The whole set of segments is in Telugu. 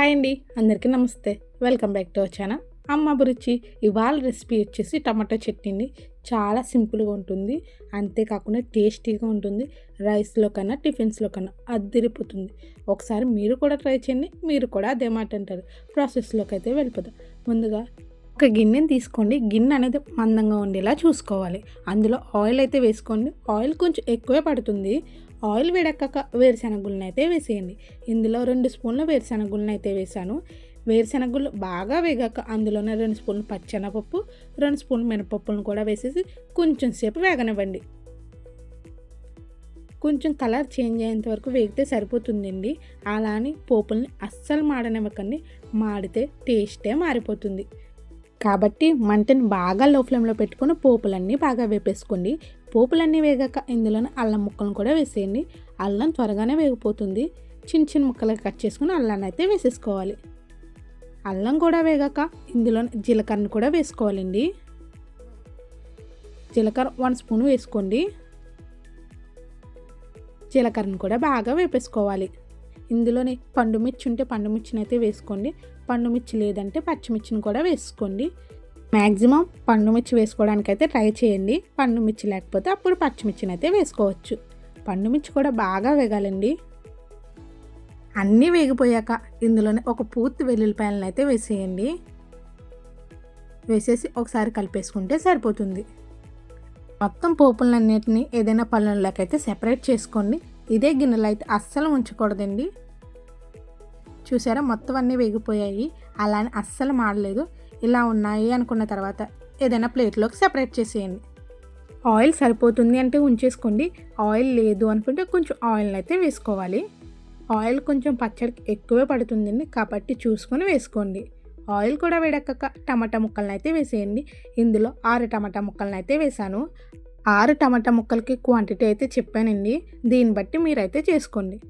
హాయ్ అండి అందరికీ నమస్తే. Welcome back to channel. అమ్మ అభిరుచి ఇవాళ రెసిపీ వచ్చేసి టమాటో చట్నీ చాలా సింపుల్గా ఉంటుంది. అంతేకాకుండా టేస్టీగా ఉంటుంది. రైస్లో కన్నా టిఫిన్స్లో కన్నా అద్దరిపోతుంది ఒకసారి మీరు కూడా ట్రై చేయండి మీరు కూడా అదే మాట అంటారు. ప్రాసెస్లోకి అయితే వెళ్ళిపోతాం ముందుగా ఒక గిన్నెని తీసుకోండి. గిన్నె అనేది మందంగా ఉండేలా చూసుకోవాలి. అందులో ఆయిల్ అయితే వేసుకోండి. ఆయిల్ కొంచెం ఎక్కువే పడుతుంది. ఆయిల్ వేడెక్కాక వేరుశెనగుళ్ళని అయితే వేసేయండి. ఇందులో రెండు స్పూన్ల వేరుశెనగుళ్ళని అయితే వేసాను వేరుశెనగుళ్ళు బాగా వేగాక అందులోనే రెండు స్పూన్లు పచ్చెనపప్పు రెండు స్పూన్లు మినపప్పులను కూడా వేసేసి కొంచెం సేపు వేగనివ్వండి. కొంచెం కలర్ చేంజ్ అయ్యేంత వరకు వేగితే సరిపోతుందండి. అలా అని పోపుల్ని అస్సలు మాడనివ్వకండి. మాడితే టేస్టే మారిపోతుంది. కాబట్టి మంటని బాగా లో ఫ్లేమ్లో పెట్టుకొని పోపులన్నీ బాగా వేపేసుకోండి. పోపులన్నీ వేగాక ఇందులోనే అల్లం ముక్కలను కూడా వేసేయండి. అల్లం త్వరగానే వేగిపోతుంది. చిన్న చిన్న ముక్కలుగా కట్ చేసుకుని అల్లాన్ని అయితే వేసేసుకోవాలి. అల్లం కూడా వేగాక ఇందులో జీలకర్రను కూడా వేసుకోవాలండి. జీలకర్ర వన్ స్పూన్ వేసుకోండి. జీలకర్రను కూడా బాగా వేపేసుకోవాలి. ఇందులోనే పండు మిర్చి ఉంటే పండుమిర్చిని అయితే వేసుకోండి. పండు మిర్చి లేదంటే పచ్చిమిర్చిని కూడా వేసుకోండి. మ్యాక్సిమం పండు మిర్చి వేసుకోవడానికి అయితే ట్రై చేయండి. పండు మిర్చి లేకపోతే అప్పుడు పచ్చిమిర్చిని అయితే వేసుకోవచ్చు. పండు మిర్చి కూడా బాగా వేగాలండి. అన్నీ వేగిపోయాక ఇందులోనే ఒక పూర్తి వెల్లుల్లిపాయలను అయితే వేసేయండి. వేసేసి ఒకసారి కలిపేసుకుంటే సరిపోతుంది. మొత్తం పోపులన్నిటిని ఏదైనా పళ్ళలోకి అయితే సెపరేట్ చేసుకోండి. ఇదే గిన్నెలు అయితే అస్సలు ఉంచకూడదండి. చూసారా? మొత్తం అన్నీ వేగిపోయాయి. అలానే అస్సలు మాడలేదు. ఇలా ఉన్నాయి అనుకున్న తర్వాత ఏదైనా ప్లేట్లోకి సెపరేట్ చేసేయండి. ఆయిల్ సరిపోతుంది అంటే ఉంచేసుకోండి. ఆయిల్ లేదు అనుకుంటే కొంచెం ఆయిల్ అయితే వేసుకోవాలి. ఆయిల్ కొంచెం పచ్చడికి ఎక్కువే పడుతుందండి. కాబట్టి చూసుకొని వేసుకోండి. ఆయిల్ కూడా వేడెక్కక టమాటా ముక్కలను అయితే వేసేయండి. ఇందులో ఆరు టమాటా ముక్కలను అయితే వేసాను. ఆరు టమాటా ముక్కలకి క్వాంటిటీ అయితే చెప్పానండి. దీన్ని బట్టి మీరైతే చేసుకోండి.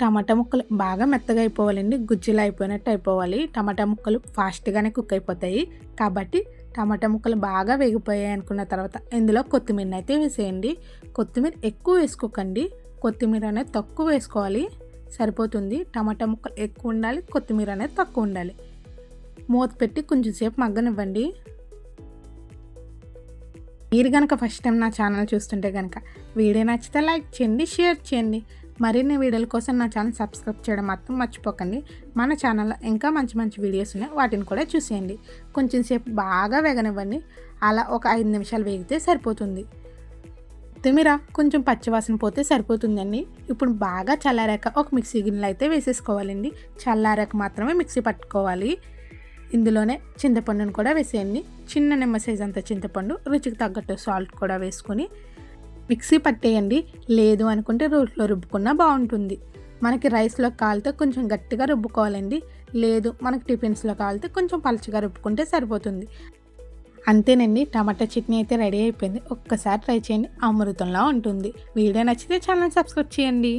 టమాటా ముక్కలు బాగా మెత్తగా అయిపోవాలండి గుజ్జులు అయిపోయినట్టు అయిపోవాలి. టమాటా ముక్కలు ఫాస్ట్గానే కుక్ అయిపోతాయి. కాబట్టి టమాటా ముక్కలు బాగా వేగిపోయాయి అనుకున్న తర్వాత ఇందులో కొత్తిమీర అయితే వేసేయండి. కొత్తిమీర ఎక్కువ వేసుకోకండి. కొత్తిమీర అనేది తక్కువ వేసుకోవాలి. సరిపోతుంది. టమాటా ముక్కలు ఎక్కువ ఉండాలి కొత్తిమీర అనేది తక్కువ ఉండాలి. మూత పెట్టి కొంచెం సేపు మగ్గనివ్వండి. మీరు కనుక ఫస్ట్ టైం నా ఛానల్ చూస్తుంటే కనుక వీడియో నచ్చితే లైక్ చేయండి షేర్ చేయండి. మరిన్ని వీడియోల కోసం నా ఛానల్ సబ్స్క్రైబ్ చేయడం మాత్రం మర్చిపోకండి. మన ఛానల్లో ఇంకా మంచి మంచి వీడియోస్ ఉన్నాయి. వాటిని కూడా చూసేయండి. కొంచెం సేపు బాగా వేగనివ్వండి. అలా ఒక ఐదు నిమిషాలు వేగితే సరిపోతుంది. కొత్తిమీర కొంచెం పచ్చివాసన పోతే సరిపోతుందండి. ఇప్పుడు బాగా చల్లారాక ఒక మిక్సీ గిన్నెలు అయితే వేసేసుకోవాలండి. చల్లారాక మాత్రమే మిక్సీ పట్టుకోవాలి. ఇందులోనే చింతపండును కూడా వేసేయండి. చిన్న నిమ్మ సైజ్ అంత చింతపండు రుచికి తగ్గట్టు సాల్ట్ కూడా వేసుకొని మిక్సీ పట్టేయండి. లేదు అనుకుంటే రోట్లో రుబ్బుకున్నా బాగుంటుంది. మనకి రైస్లో కాలితే కొంచెం గట్టిగా రుబ్బుకోవాలండి. లేదు మనకి టిఫిన్స్లో కాలితే కొంచెం పలచగా రుబ్బుకుంటే సరిపోతుంది. అంతేనండి టమాటా చట్నీ అయితే రెడీ అయిపోయింది. ఒక్కసారి ట్రై చేయండి అమృతంలా ఉంటుంది. వీడియో నచ్చితే ఛానల్ సబ్స్క్రైబ్ చేయండి.